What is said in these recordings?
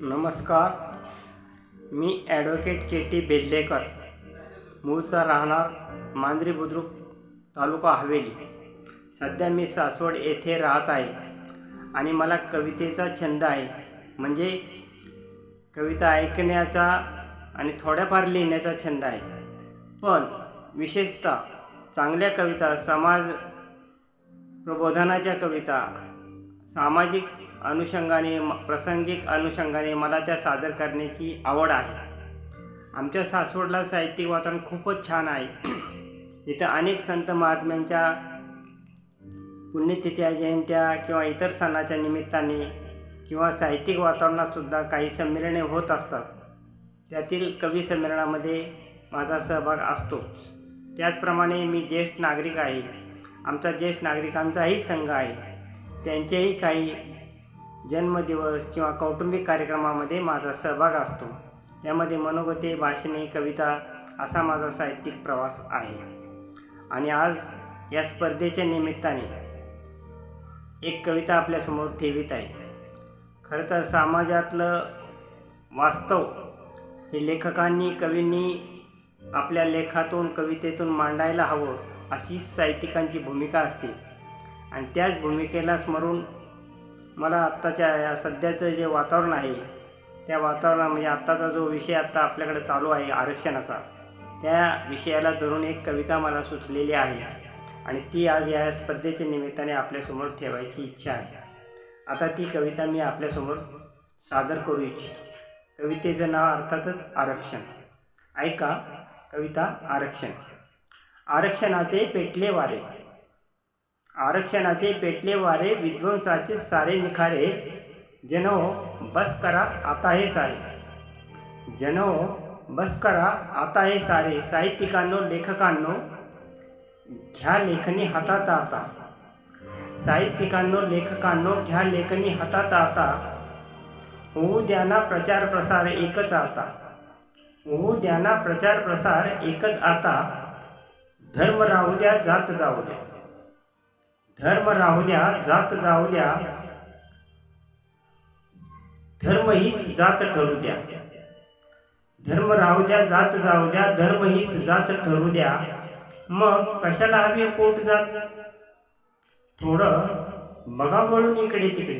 नमस्कार मी ॲडव्होकेट के टी बेल्लेकर मूळचा राहणार मांजरी बुद्रुक तालुका हवेली. सध्या मी सासवड येथे राहत आहे आणि मला कवितेचा छंद आहे. म्हणजे कविता ऐकण्याचा आणि थोड्याफार लिहिण्याचा छंद आहे. पण विशेषतः चांगल्या कविता समाज प्रबोधनाच्या कविता सामाजिक अनुषंगाने प्रासंगिक अनुषंगाने मला त्या सादर करण्याची आवड आहे. आमच्या सासवडला साहित्यिक वातावरण खूपच छान आहे. इथं अनेक संत महात्म्यांच्या पुण्यतिथ्या जयंत्या किंवा इतर सणाच्या निमित्ताने किंवा साहित्यिक वातावरणातसुद्धा काही संमेलने होत असतात. त्यातील कवी संमेलनामध्ये माझा सहभाग असतोच. त्याचप्रमाणे मी ज्येष्ठ नागरिक आहे. आमचा ज्येष्ठ नागरिकांचाही संघ आहे. त्यांचेही काही जन्मदिवस किंवा कौटुंबिक कार्यक्रमामध्ये माझा सहभाग असतो. त्यामध्ये मनोगते भाषणे कविता असा माझा साहित्यिक प्रवास आहे. आणि आज या स्पर्धेच्या निमित्ताने एक कविता आपल्यासमोर ठेवीत आहे. खरं तर समाजातलं वास्तव हे लेखकांनी कवींनी आपल्या लेखातून कवितेतून मांडायला हवं अशीच साहित्यिकांची भूमिका असते. आणि त्याच भूमिकेला स्मरून मला आत्ताच्या या सध्याचं जे वातावरण आहे त्या वातावरणा म्हणजे आत्ताचा जो विषय आत्ता आपल्याकडे चालू आहे आरक्षणाचा त्या विषयाला धरून एक कविता मला सुचलेली आहे आणि ती आज या स्पर्धेच्या निमित्ताने आपल्यासमोर ठेवायची इच्छा आहे. आता ती कविता मी आपल्यासमोर सादर करू इच्छितो. कवितेचं नाव अर्थातच आरक्षण. ऐका कविता आरक्षण. आरक्षणाचे पेटले वारे. आरक्षणाचे पेटले वारे विध्वंसाचे सारे निखारे. जनो बस करा आता हे सारे. जनो बस करा आता हे सारे. साहित्यिकांनो लेखकांनो घ्या लेखणी हातात आता. साहित्यिकांनो लेखकांनो घ्या लेखणी हातात आता. होऊ द्याना प्रचार प्रसार एकच आता. होऊ द्याना प्रचार प्रसार एकच आता. धर्म राहू द्या जात जाऊ द्या. धर्म राहू द्या जात जाऊ द्या धर्म हीच जात ठरू द्या धर्म राहू द्या जात जाऊ द्या धर्म हीच जात ठरू द्या मग कशाला हवी पोट जात? थोडं बघा वळून इकडे तिकडे.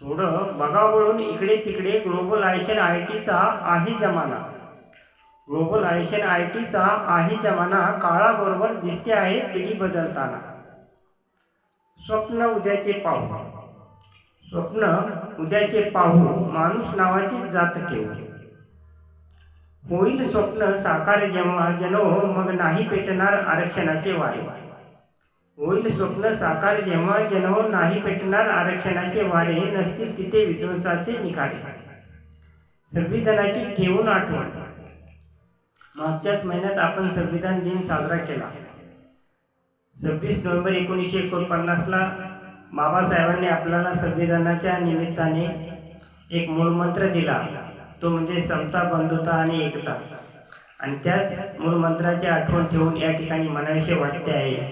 थोडं बघा वळून इकडे तिकडे ग्लोबलायझेशन आय टीचा आहे जमाना. ग्लोबलायझेशन आय टीचा आहे जमाना काळाबरोबर दिसते आहे पिढी बदलताना. स्वप्न उद्याचे पाहू. स्वप्न उद्याचे पाहू माणूस नावाची जात ठेवू. होईल स्वप्न साकार जेव्हा जनो मग नाही पेटणार आरक्षणाचे वारे. होईल स्वप्न साकार जेव्हा जनो नाही पेटणार आरक्षणाचे वारे नसतील तिथे विध्वंसाचे निकाले संविधानाची ठेवून आठवण. मागच्याच महिन्यात आपण संविधान दिन साजरा केला. सव्वीस नोव्हेंबर एकोणीसशे एकोणपन्नासला बाबासाहेबांनी आपल्याला संविधानाच्या निमित्ताने एक मूलमंत्र दिला. तो म्हणजे समता बंधुता आणि एकता. आणि त्याच मूलमंत्राची आठवण ठेवून या ठिकाणी मनाविषयी वाटते आहे.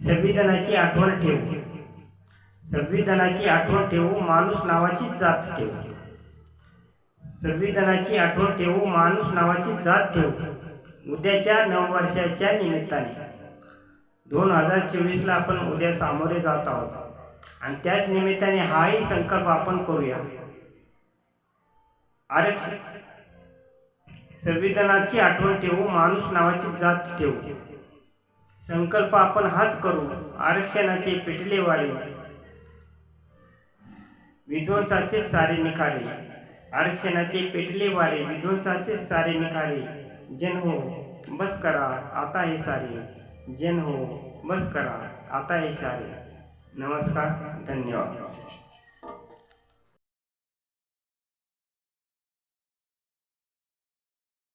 संविधानाची आठवण ठेवू. संविधानाची आठवण ठेवू माणूस नावाची जात ठेवू. संविधानाची आठवण ठेवू माणूस नावाची जात ठेवू. उद्याच्या नववर्षाच्या निमित्ताने. दोन हजार चोवीसला आपण उद्या सामोरे जात आहोत. आणि त्याच निमित्ताने हाही संकल्प आपण करूया. आरक्षण संविधानाची आठवण ठेवू माणूस नावाची जात ठेवू. संकल्प आपण हाच करू आरक्षणाचे पेटलेवाले विध्वंसाचे सारे निखारे. आरक्षणाचे पेटलेवाले विध्वंसाचे सारे निखारे. जन हो बस करा आता हे सारे. जन हो बस करा आता इशारे नमस्कार धन्यवाद.